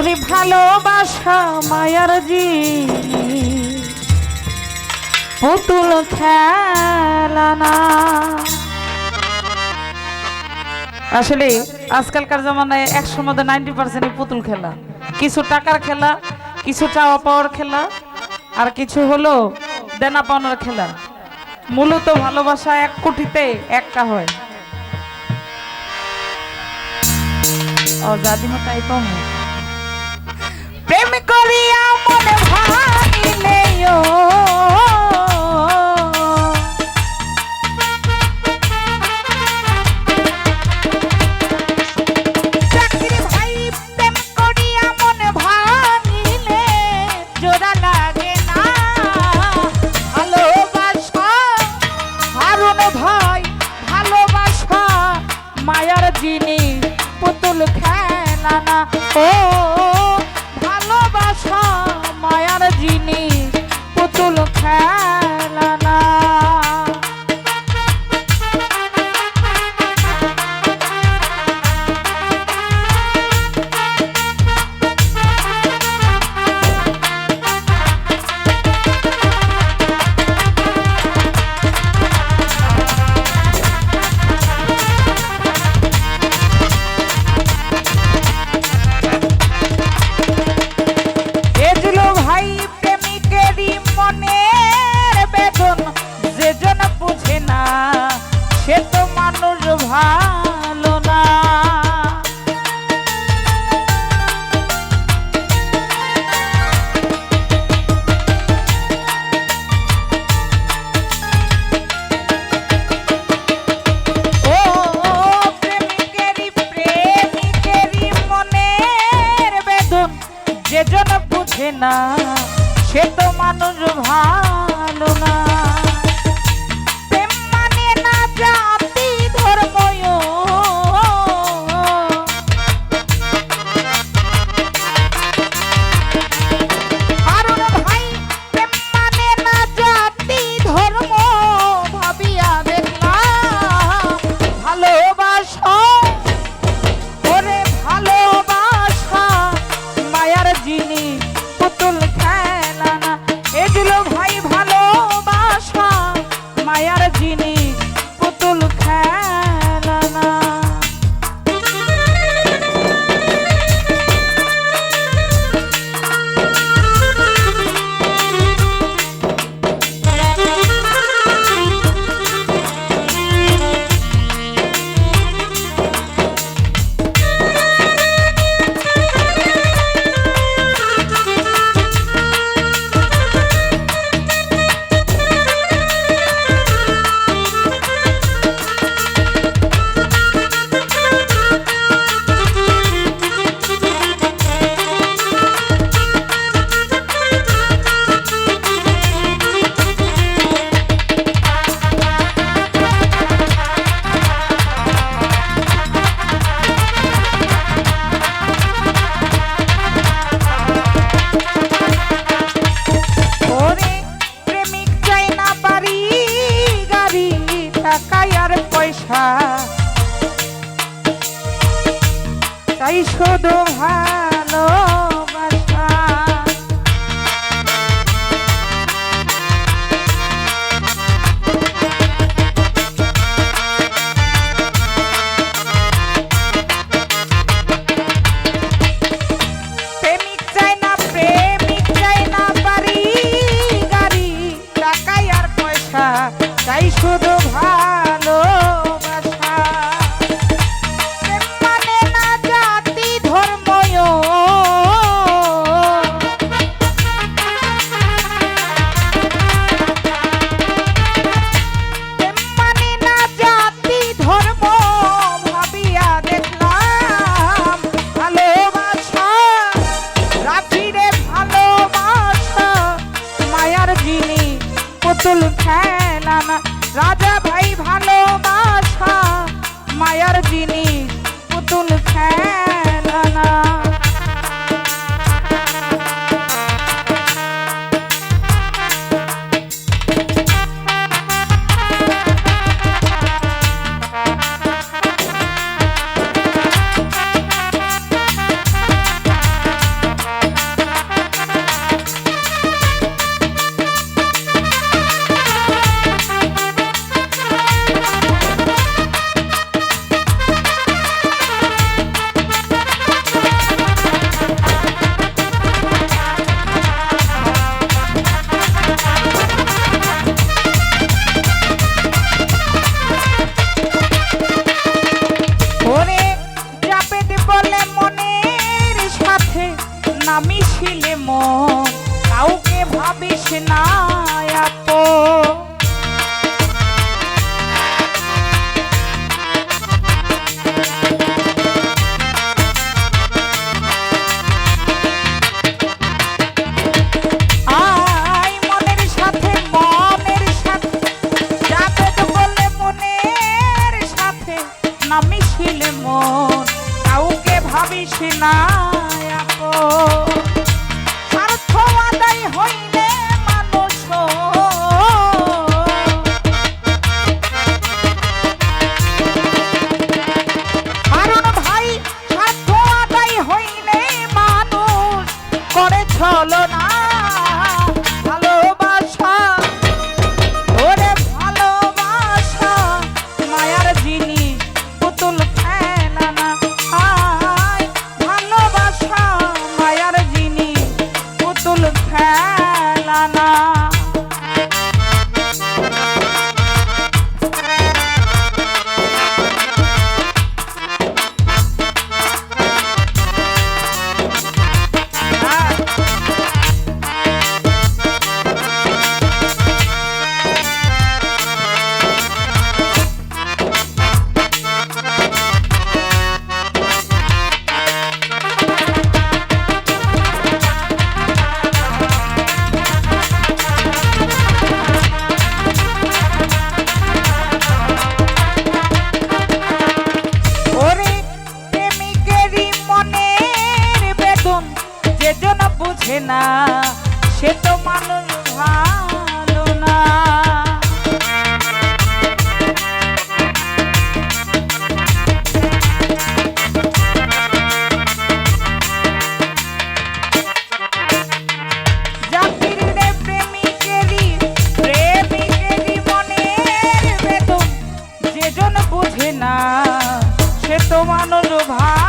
ওরে ভালোবাসা মায়ার জি পুতুল খেলা না। আসলে আজকালকার জামানায় একশোর মধ্যে নাইনটি পার্সেন্ট পুতুল খেলা। কিছু টাকার খেলা, কিছু চাওয়া পাওয়ার খেলা, আর কিছু হলো দেনা পাওনার খেলা। মূলত ভালোবাসা এক কোটিতে একটা হয়। তাই কম প্রেম প্রেম করিয়া মনে ভাঙিলে ভাই ভালোবাসা মায়ার জিনিস পুতুল যে জন বুঝে না সে তো মানুষ ভালো না। প্রেম মানে না জাতি মায়ার আর পয়সা চাই শুধু ভালোবাসা করিস না। সে তো ভালো